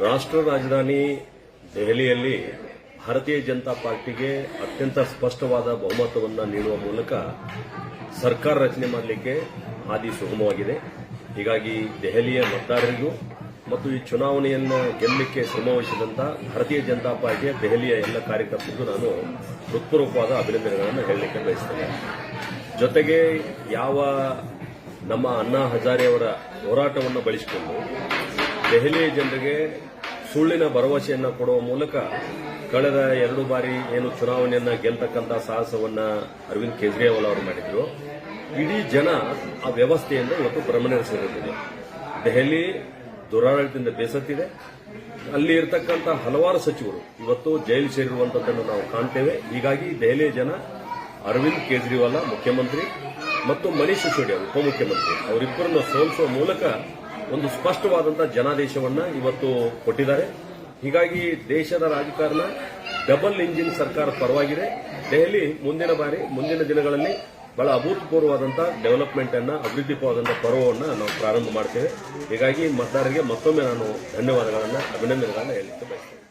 ರಾಷ್ಟ್ರ ರಾಜಧಾನಿ ದೆಹಲಿಯಲ್ಲಿ ಭಾರತೀಯ ಜನತಾ ಪಾರ್ಟಿಗೆ ಅತ್ಯಂತ ಸ್ಪಷ್ಟವಾದ ಬಹುಮತವನ್ನು ನೀಡುವ ಮೂಲಕ ಸರ್ಕಾರ ರಚನೆ ಮಾಡಲಿಕ್ಕೆ ಹಾದಿ ಸುಗಮವಾಗಿದೆ. ಹೀಗಾಗಿ ದೆಹಲಿಯ ಮತದಾರರಿಗೂ ಮತ್ತು ಈ ಚುನಾವಣೆಯನ್ನು ಗೆಲ್ಲಲಿಕ್ಕೆ ಶ್ರಮವಹಿಸಿದಂಥ ಭಾರತೀಯ ಜನತಾ ಪಾರ್ಟಿಯ ದೆಹಲಿಯ ಎಲ್ಲ ಕಾರ್ಯಕರ್ತರಿಗೂ ನಾನು ಹೃತ್ಪೂರ್ವಕವಾದ ಅಭಿನಂದನೆಗಳನ್ನು ಹೇಳಲಿಕ್ಕೆ ಬಯಸ್ತೇನೆ. ಜೊತೆಗೆ ಯಾವ ನಮ್ಮ ಅಣ್ಣಾ ಹಜಾರೆ ಹೋರಾಟವನ್ನು ಬಳಸಿಕೊಂಡು ದೆಹಲಿಯ ಜನರಿಗೆ ಸುಳ್ಳಿನ ಭರವಸೆಯನ್ನು ಕೊಡುವ ಮೂಲಕ ಕಳೆದ ಎರಡು ಬಾರಿ ಏನು ಚುನಾವಣೆಯನ್ನ ಗೆಲ್ತಕ್ಕಂಥ ಸಾಹಸವನ್ನ ಅರವಿಂದ್ ಕೇಜ್ರಿವಾಲ್ ಅವರು ಮಾಡಿದ್ರು. ಇಡೀ ಜನ ಆ ವ್ಯವಸ್ಥೆಯಿಂದ ಇವತ್ತು ಭ್ರಮಣಿಸಿರುತ್ತದೆ ದೆಹಲಿ ದುರಾಡಳಿತದಿಂದ ಬೇಸತ್ತಿದೆ. ಅಲ್ಲಿ ಇರತಕ್ಕಂಥ ಹಲವಾರು ಸಚಿವರು ಇವತ್ತು ಜೈಲು ಸೇರಿರುವಂತದ್ದನ್ನು ನಾವು ಕಾಣ್ತೇವೆ. ಹೀಗಾಗಿ ದೆಹಲಿಯ ಜನ ಅರವಿಂದ್ ಕೇಜ್ರಿವಾಲ್ ಮುಖ್ಯಮಂತ್ರಿ ಮತ್ತು ಮನೀಶ್ ಸಿಸೋಡಿಯಾ ಉಪಮುಖ್ಯಮಂತ್ರಿ ಅವರಿಬ್ಬರನ್ನು ಸೋಲಿಸುವ ಮೂಲಕ ಒಂದು ಸ್ಪಷ್ಟವಾದಂತಹ ಜನಾದೇಶವನ್ನ ಇವತ್ತು ಕೊಟ್ಟಿದ್ದಾರೆ. ಹೀಗಾಗಿ ದೇಶದ ರಾಜಕಾರಣ ಡಬಲ್ ಇಂಜಿನ್ ಸರ್ಕಾರ ಪರವಾಗಿದೆ. ದೆಹಲಿ ಮುಂದಿನ ಬಾರಿ, ಮುಂದಿನ ದಿನಗಳಲ್ಲಿ ಬಹಳ ಅಭೂತಪೂರ್ವವಾದಂತಹ ಡೆವಲಪ್ಮೆಂಟ್ ಅನ್ನ ಅಭಿವೃದ್ಧಿಪರವಾದಂತಹ ಪರ್ವವನ್ನು ನಾವು ಪ್ರಾರಂಭ ಮಾಡ್ತೇವೆ. ಹೀಗಾಗಿ ಮತದಾರರಿಗೆ ಮತ್ತೊಮ್ಮೆ ನಾನು ಧನ್ಯವಾದಗಳನ್ನು, ಅಭಿನಂದನೆಗಳನ್ನು ಹೇಳಲಿಕ್ಕೆ ಬಯಸ್ತೇನೆ.